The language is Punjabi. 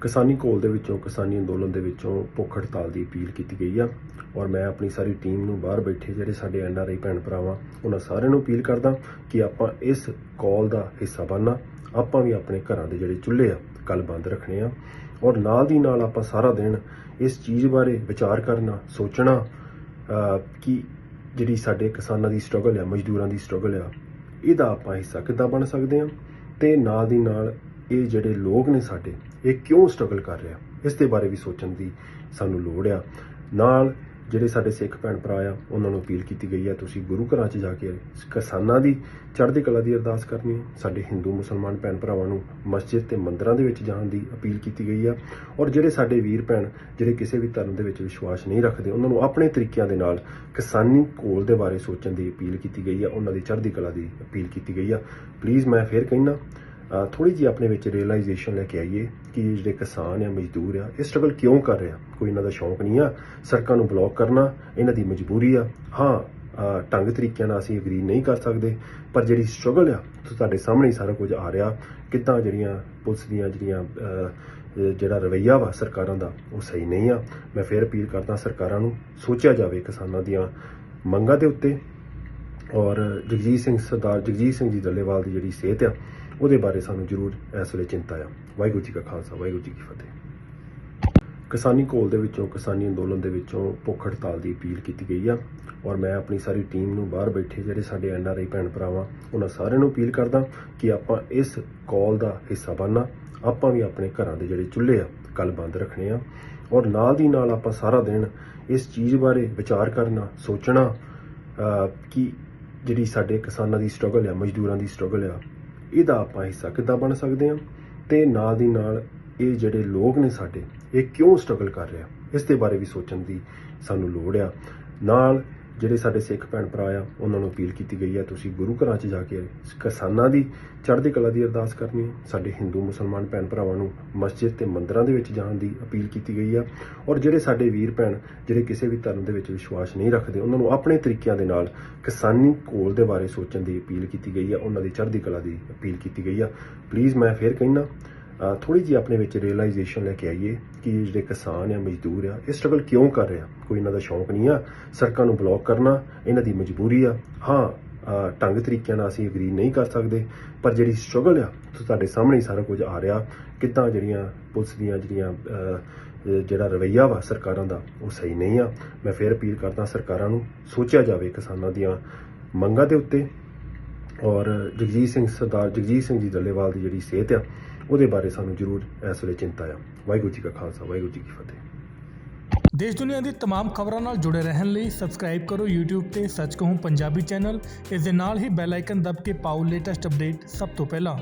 ਕਿਸਾਨੀ ਘੋਲ ਦੇ ਵਿੱਚੋਂ, ਕਿਸਾਨੀ ਅੰਦੋਲਨ ਦੇ ਵਿੱਚੋਂ ਭੁੱਖ ਹੜਤਾਲ ਦੀ ਅਪੀਲ ਕੀਤੀ ਗਈ ਆ ਔਰ ਮੈਂ ਆਪਣੀ ਸਾਰੀ ਟੀਮ ਨੂੰ ਬਾਹਰ ਬੈਠੇ ਜਿਹੜੇ ਸਾਡੇ ਐਨਆਰਆਈ ਭੈਣ ਭਰਾਵਾਂ, ਉਹਨਾਂ ਸਾਰਿਆਂ ਨੂੰ ਅਪੀਲ ਕਰਦਾ ਕਿ ਆਪਾਂ ਇਸ ਕਾਲ ਦਾ ਹਿੱਸਾ ਬਣਨਾ, ਆਪਾਂ ਵੀ ਆਪਣੇ ਘਰਾਂ ਦੇ ਜਿਹੜੇ ਚੁੱਲ੍ਹੇ ਆ ਕੱਲ ਬੰਦ ਰੱਖਣੇ ਆ ਔਰ ਨਾਲ ਦੀ ਨਾਲ ਆਪਾਂ ਸਾਰਾ ਦਿਨ ਇਸ ਚੀਜ਼ ਬਾਰੇ ਵਿਚਾਰ ਕਰਨਾ, ਸੋਚਣਾ ਕਿ ਜਿਹੜੀ ਸਾਡੇ ਕਿਸਾਨਾਂ ਦੀ ਸਟਰਗਲ ਆ, ਮਜ਼ਦੂਰਾਂ ਦੀ ਸਟਰਗਲ ਆ, ਇਹਦਾ ਆਪਾਂ ਹਿੱਸਾ ਕਿੱਦਾਂ ਬਣ ਸਕਦੇ ਆ ਤੇ ਨਾਲ ਦੀ ਨਾਲ ਇਹ ਜਿਹੜੇ ਲੋਕ ਨੇ ਸਾਡੇ, ਇਹ ਕਿਉਂ ਸਟਰਗਲ ਕਰ ਰਿਹਾ ਇਸ ਦੇ ਬਾਰੇ ਵੀ ਸੋਚਣ ਦੀ ਸਾਨੂੰ ਲੋੜ ਆ। ਨਾਲ ਜਿਹੜੇ ਸਾਡੇ ਸਿੱਖ ਭੈਣ ਭਰਾ ਆ, ਉਹਨਾਂ ਨੂੰ ਅਪੀਲ ਕੀਤੀ ਗਈ ਆ, ਤੁਸੀਂ ਗੁਰੂ ਘਰਾਂ 'ਚ ਜਾ ਕੇ ਕਿਸਾਨਾਂ ਦੀ, ਚੜ੍ਹਦੀ ਕਲਾ ਦੀ ਅਰਦਾਸ ਕਰਨੀ ਹੈ ਸਾਡੇ ਹਿੰਦੂ ਮੁਸਲਮਾਨ ਭੈਣ ਭਰਾਵਾਂ ਨੂੰ ਮਸਜਿਦ ਤੇ ਮੰਦਰਾਂ ਦੇ ਵਿੱਚ ਜਾਣ ਦੀ ਅਪੀਲ ਕੀਤੀ ਗਈ ਆ। ਔਰ ਜਿਹੜੇ ਸਾਡੇ ਵੀਰ ਭੈਣ, ਜਿਹੜੇ ਕਿਸੇ ਵੀ ਧਰਮ ਦੇ ਵਿੱਚ ਵਿਸ਼ਵਾਸ ਨਹੀਂ ਰੱਖਦੇ, ਉਹਨਾਂ ਨੂੰ ਆਪਣੇ ਤਰੀਕਿਆਂ ਦੇ ਨਾਲ ਕਿਸਾਨੀ ਕੋਲ ਦੇ ਬਾਰੇ ਸੋਚਣ ਦੀ ਅਪੀਲ ਕੀਤੀ ਗਈ ਆ। ਉਹਨਾਂ ਦੀ ਚੜ੍ਹਦੀ ਕਲਾ ਦੀ ਅਪੀਲ ਕੀਤੀ ਗਈ ਆ। ਪਲੀਜ਼ ਮੈਂ ਫੇਰ ਕਹਿਣਾ ਥੋੜੀ ਜਿਹੀ ਆਪਣੇ ਵਿੱਚ ਰੀਅਲਾਈਜੇਸ਼ਨ ਲੈ ਕੇ ਆਈਏ ਕਿ ਜਿਹੜੇ ਕਿਸਾਨ ਆ, ਮਜ਼ਦੂਰ ਆ, ਇਹ ਸਟਰਗਲ ਕਿਉਂ ਕਰ ਰਿਹਾ ਕੋਈ ਇਹਨਾਂ ਦਾ ਸ਼ੌਂਕ ਨਹੀਂ ਆ ਸੜਕਾਂ ਨੂੰ ਬਲੌਕ ਕਰਨਾ, ਇਹਨਾਂ ਦੀ ਮਜਬੂਰੀ ਆ। ਹਾਂ ਢੰਗ ਤਰੀਕਿਆਂ ਨਾਲ ਅਸੀਂ ਅਗਰੀ ਨਹੀਂ ਕਰ ਸਕਦੇ, ਪਰ ਜਿਹੜੀ ਸਟਰਗਲ ਆ ਤੁਹਾਡੇ ਸਾਹਮਣੇ ਸਾਰਾ ਕੁਝ ਆ ਰਿਹਾ। ਕਿੱਦਾਂ ਜਿਹੜੀਆਂ ਪੁਲਿਸ ਦੀਆਂ ਜਿਹੜੀਆਂ ਜਿਹੜਾ ਰਵੱਈਆ ਵਾ ਸਰਕਾਰਾਂ ਦਾ, ਉਹ ਸਹੀ ਨਹੀਂ ਆ। ਮੈਂ ਫੇਰ ਅਪੀਲ ਕਰਦਾ ਸਰਕਾਰਾਂ ਨੂੰ ਸੋਚਿਆ ਜਾਵੇ ਕਿਸਾਨਾਂ ਦੀਆਂ ਮੰਗਾਂ ਦੇ ਉੱਤੇ। ਔਰ ਜਗਜੀਤ ਸਿੰਘ ਸਰਦਾਰ, ਜਗਜੀਤ ਸਿੰਘ ਜੀ ਦੱਲੇਵਾਲ ਦੀ ਜਿਹੜੀ ਸਿਹਤ ਆ ਉਹਦੇ ਬਾਰੇ ਸਾਨੂੰ ਜ਼ਰੂਰ ਇਸ ਵੇਲੇ ਚਿੰਤਾ ਆ। ਵਾਹਿਗੁਰੂ ਜੀ ਕਾ ਖਾਲਸਾ, ਵਾਹਿਗੁਰੂ ਜੀ ਕੀ ਫਤਿਹ। ਕਿਸਾਨੀ ਘੋਲ ਦੇ ਵਿੱਚੋਂ, ਕਿਸਾਨੀ ਅੰਦੋਲਨ ਦੇ ਵਿੱਚੋਂ ਭੁੱਖ ਹੜਤਾਲ ਦੀ ਅਪੀਲ ਕੀਤੀ ਗਈ ਆ ਔਰ ਮੈਂ ਆਪਣੀ ਸਾਰੀ ਟੀਮ ਨੂੰ ਬਾਹਰ ਬੈਠੇ ਜਿਹੜੇ ਸਾਡੇ ਐਨਆਰਆਈ ਭੈਣ ਭਰਾਵਾਂ, ਉਹਨਾਂ ਸਾਰਿਆਂ ਨੂੰ ਅਪੀਲ ਕਰਦਾ ਕਿ ਆਪਾਂ ਇਸ ਕਾਲ ਦਾ ਹਿੱਸਾ ਬਣਨਾ, ਆਪਾਂ ਵੀ ਆਪਣੇ ਘਰਾਂ ਦੇ ਜਿਹੜੇ ਚੁੱਲ੍ਹੇ ਆ ਕੱਲ ਬੰਦ ਰੱਖਣੇ ਆ ਔਰ ਨਾਲ ਦੀ ਨਾਲ ਆਪਾਂ ਸਾਰਾ ਦਿਨ ਇਸ ਚੀਜ਼ ਬਾਰੇ ਵਿਚਾਰ ਕਰਨਾ, ਸੋਚਣਾ ਕਿ ਜਿਹੜੀ ਸਾਡੇ ਕਿਸਾਨਾਂ ਦੀ ਸਟਰਗਲ ਆ, ਮਜ਼ਦੂਰਾਂ ਦੀ ਸਟਰਗਲ ਆ ਇਹਦਾ ਆਪਾਂ ਹਿੱਸਾ ਕਿੱਦਾਂ ਬਣ ਸਕਦੇ ਹਾਂ? ਤੇ ਨਾਲ ਦੀ ਨਾਲ ਇਹ ਜਿਹੜੇ ਲੋਕ ਨੇ ਸਾਡੇ, ਇਹ ਕਿਉਂ ਸਟਰਗਲ ਕਰ ਰਿਹਾ ਇਸ ਦੇ ਬਾਰੇ ਵੀ ਸੋਚਣ ਦੀ ਸਾਨੂੰ ਲੋੜ ਆ। ਨਾਲ ਜਿਹੜੇ ਸਾਡੇ ਸਿੱਖ ਭੈਣ ਭਰਾ ਆ, ਉਹਨਾਂ ਨੂੰ ਅਪੀਲ ਕੀਤੀ ਗਈ ਆ, ਤੁਸੀਂ ਗੁਰੂ ਘਰਾਂ 'ਚ ਜਾ ਕੇ ਕਿਸਾਨਾਂ ਦੀ, ਚੜ੍ਹਦੀ ਕਲਾ ਦੀ ਅਰਦਾਸ ਕਰਨੀ ਹੈ। ਸਾਡੇ ਹਿੰਦੂ ਮੁਸਲਮਾਨ ਭੈਣ ਭਰਾਵਾਂ ਨੂੰ ਮਸਜਿਦ ਤੇ ਮੰਦਰਾਂ ਦੇ ਵਿੱਚ ਜਾਣ ਦੀ ਅਪੀਲ ਕੀਤੀ ਗਈ ਆ। ਔਰ ਜਿਹੜੇ ਸਾਡੇ ਵੀਰ ਭੈਣ, ਜਿਹੜੇ ਕਿਸੇ ਵੀ ਧਰਮ ਦੇ ਵਿੱਚ ਵਿਸ਼ਵਾਸ ਨਹੀਂ ਰੱਖਦੇ, ਉਹਨਾਂ ਨੂੰ ਆਪਣੇ ਤਰੀਕਿਆਂ ਦੇ ਨਾਲ ਕਿਸਾਨੀ ਘੋਲ ਦੇ ਬਾਰੇ ਸੋਚਣ ਦੀ ਅਪੀਲ ਕੀਤੀ ਗਈ ਆ। ਉਹਨਾਂ ਦੀ ਚੜ੍ਹਦੀ ਕਲਾ ਦੀ ਅਪੀਲ ਕੀਤੀ ਗਈ ਆ। ਪਲੀਜ਼ ਮੈਂ ਫੇਰ ਕਹਿਣਾ ਥੋੜੀ ਜਿਹੀ ਆਪਣੇ ਵਿੱਚ ਰੀਅਲਾਈਜੇਸ਼ਨ ਲੈ ਕੇ ਆਈਏ ਕਿ ਜਿਹੜੇ ਕਿਸਾਨ ਆ, ਮਜ਼ਦੂਰ ਆ, ਇਹ ਸਟਰਗਲ ਕਿਉਂ ਕਰ ਰਿਹਾ ਕੋਈ ਇਹਨਾਂ ਦਾ ਸ਼ੌਂਕ ਨਹੀਂ ਆ ਸੜਕਾਂ ਨੂੰ ਬਲੌਕ ਕਰਨਾ, ਇਹਨਾਂ ਦੀ ਮਜਬੂਰੀ ਆ। ਹਾਂ ਢੰਗ ਤਰੀਕਿਆਂ ਨਾਲ ਅਸੀਂ ਅਗਰੀ ਨਹੀਂ ਕਰ ਸਕਦੇ, ਪਰ ਜਿਹੜੀ ਸਟਰਗਲ ਆ ਤੁਹਾਡੇ ਸਾਹਮਣੇ ਹੀ ਸਾਰਾ ਕੁਝ ਆ ਰਿਹਾ। ਕਿੱਦਾਂ ਜਿਹੜੀਆਂ ਪੁਲਿਸ ਦੀਆਂ ਜਿਹੜੀਆਂ ਜਿਹੜਾ ਰਵੱਈਆ ਵਾ ਸਰਕਾਰਾਂ ਦਾ, ਉਹ ਸਹੀ ਨਹੀਂ ਆ। ਮੈਂ ਫੇਰ ਅਪੀਲ ਕਰਦਾ ਸਰਕਾਰਾਂ ਨੂੰ ਸੋਚਿਆ ਜਾਵੇ ਕਿਸਾਨਾਂ ਦੀਆਂ ਮੰਗਾਂ ਦੇ ਉੱਤੇ। ਔਰ ਜਗਜੀਤ ਸਿੰਘ ਸਰਦਾਰ, ਜਗਜੀਤ ਸਿੰਘ ਜੀ ਦੱਲੇਵਾਲ ਦੀ ਜਿਹੜੀ ਸਿਹਤ ਆ ਉਹਦੇ ਬਾਰੇ ਸਾਨੂੰ ਜ਼ਰੂਰ ਇਸ ਵੇਲੇ ਚਿੰਤਾ ਆ ਵਾਹਿਗੁਰੂ ਜੀ ਕਾ ਖਾਲਸਾ ਵਾਹਿਗੁਰੂ ਜੀ ਕੀ ਫਤਿਹ ਦੇਸ਼ ਦੁਨੀਆ ਦੀ तमाम ਖਬਰਾਂ ਨਾਲ ਜੁੜੇ ਰਹਿਣ ਲਈ ਸਬਸਕ੍ਰਾਈਬ ਕਰੋ YouTube ਤੇ ਸੱਚ ਕਹੂੰ ਪੰਜਾਬੀ ਚੈਨਲ ਇਸ ਦੇ ਨਾਲ ਹੀ ਬੈਲ ਆਈਕਨ ਦਬ ਕੇ ਪਾਓ ਲੇਟੈਸਟ ਅਪਡੇਟ ਸਭ ਤੋਂ ਪਹਿਲਾਂ